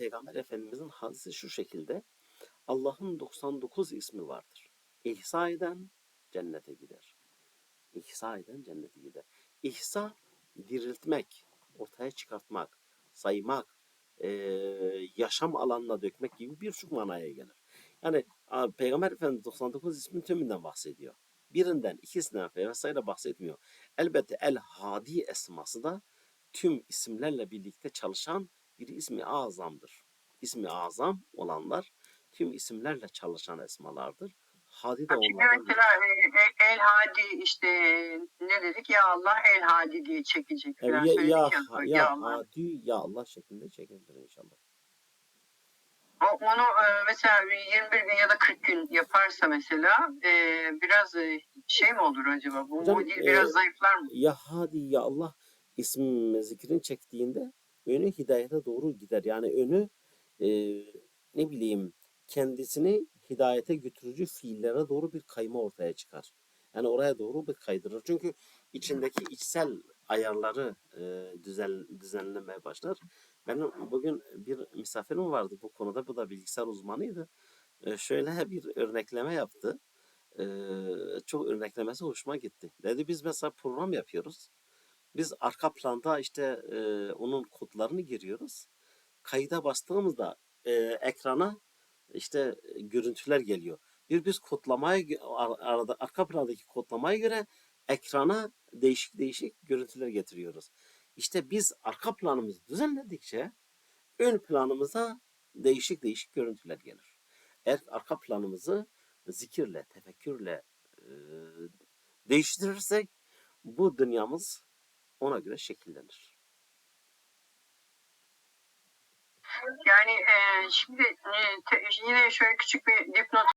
Peygamber Efendimizin hadisi şu şekilde. Allah'ın 99 ismi vardır. İhsa eden cennete gider. İhsa eden cennete gider. İhsa diriltmek, ortaya çıkartmak, saymak, yaşam alanına dökmek gibi birçok manaya gelir. Yani Peygamber Efendimiz 99 ismin tümünden bahsediyor. Birinden, ikisinden vesaire bahsetmiyor. Elbette El Hadi esması da tüm isimlerle birlikte çalışan bir ismi azamdır. İsmi azam olanlar tüm isimlerle çalışan esmalardır. Hadi de onlardan biri. mesela e, e, El Hadi işte ne dedik ya Allah El Hadi diye çekecek Yani ya, ya, ya, ya, hadi ya Allah şeklinde çekebilir inşallah. Onu e, mesela bir 21 gün ya da 40 gün yaparsa mesela biraz şey mi olur acaba? Bu, Hocam, biraz e, zayıflar mı? Ya hadi ya Allah ismi zikrini çektiğinde önü hidayete doğru gider. Yani önü e, ne bileyim kendisini hidayete götürücü fiillere doğru bir kayma ortaya çıkar. Yani oraya doğru bir kaydırır. Çünkü içindeki içsel ayarları e, düzen, düzenlemeye başlar. Benim bugün bir misafirim vardı bu konuda. Bu da bilgisayar uzmanıydı. E, şöyle bir örnekleme yaptı. E, çok örneklemesi hoşuma gitti. Dedi biz mesela program yapıyoruz. Biz arka planda işte e, onun kodlarını giriyoruz. Kayıda bastığımızda e, ekrana işte görüntüler geliyor. Bir biz kodlamaya arada arka plandaki kodlamaya göre ekrana değişik değişik görüntüler getiriyoruz. İşte biz arka planımızı düzenledikçe ön planımıza değişik değişik görüntüler gelir. Eğer arka planımızı zikirle, tefekkürle e, değiştirirsek bu dünyamız ona göre şekillenir. Yani e, şimdi e, te- yine şöyle küçük bir dipnot